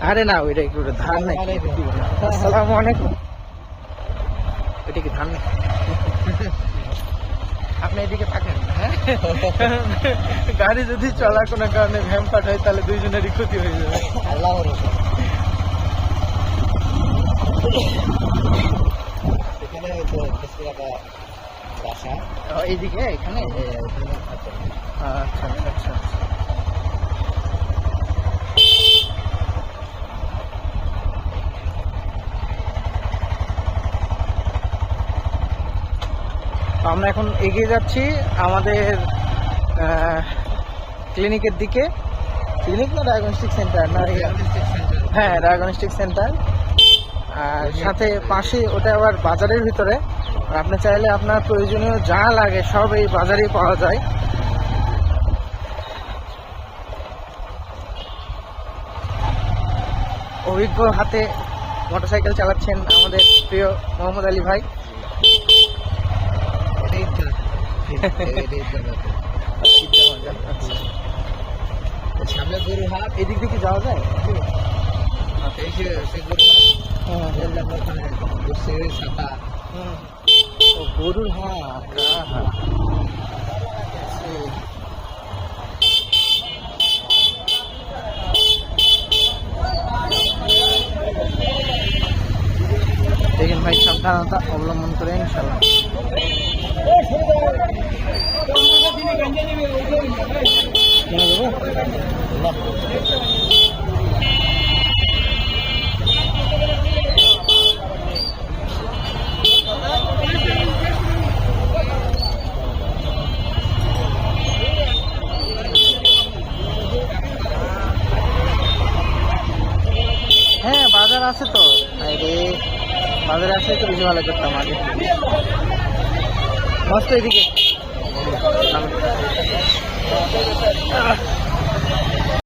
আরে না ওইটা একটু ধান নাই আসসালামু আলাইকুম। ওইটা কি ধান নাই আপনি এদিকে থাকেন হ্যাঁ? গাড়ি যদি চলার কোনো কারণে ভ্যাম্পাট হয় তাহলে দুইজনেরই ক্ষতি হয়ে যাবে। আল্লাহ এখানে বাসা। এইদিকে এখানে? থাকে। আচ্ছা আচ্ছা। আমরা এখন এগিয়ে যাচ্ছি আমাদের ক্লিনিকের দিকে। ক্লিনিক না ডায়াগনস্টিক সেন্টার না হ্যাঁ ডায়াগনস্টিক সেন্টার আর সাথে পাশে ওটা আবার বাজারের ভিতরে। আর আপনি চাইলে আপনার প্রয়োজনীয় যা লাগে সব এই বাজারেই পাওয়া যায়। অভিজ্ঞ হাতে মোটরসাইকেল চালাচ্ছেন আমাদের প্রিয় মোহাম্মদ আলী ভাই এটাই তো এটাই তো ব্যাপার। আচ্ছা। সামনে গরু হাট এদিক দিয়ে কি যাওয়া যায় গরুর হাট। দেখেন ভাই, সাবধানতা অবলম্বন করে ইনশাল্লাহ কেন দেবো? হ্যাঁ বাজার আছে তো। আরে বাজারে আসলে তো বেশি ভালো করতাম আগে। মস্ত এদিকে।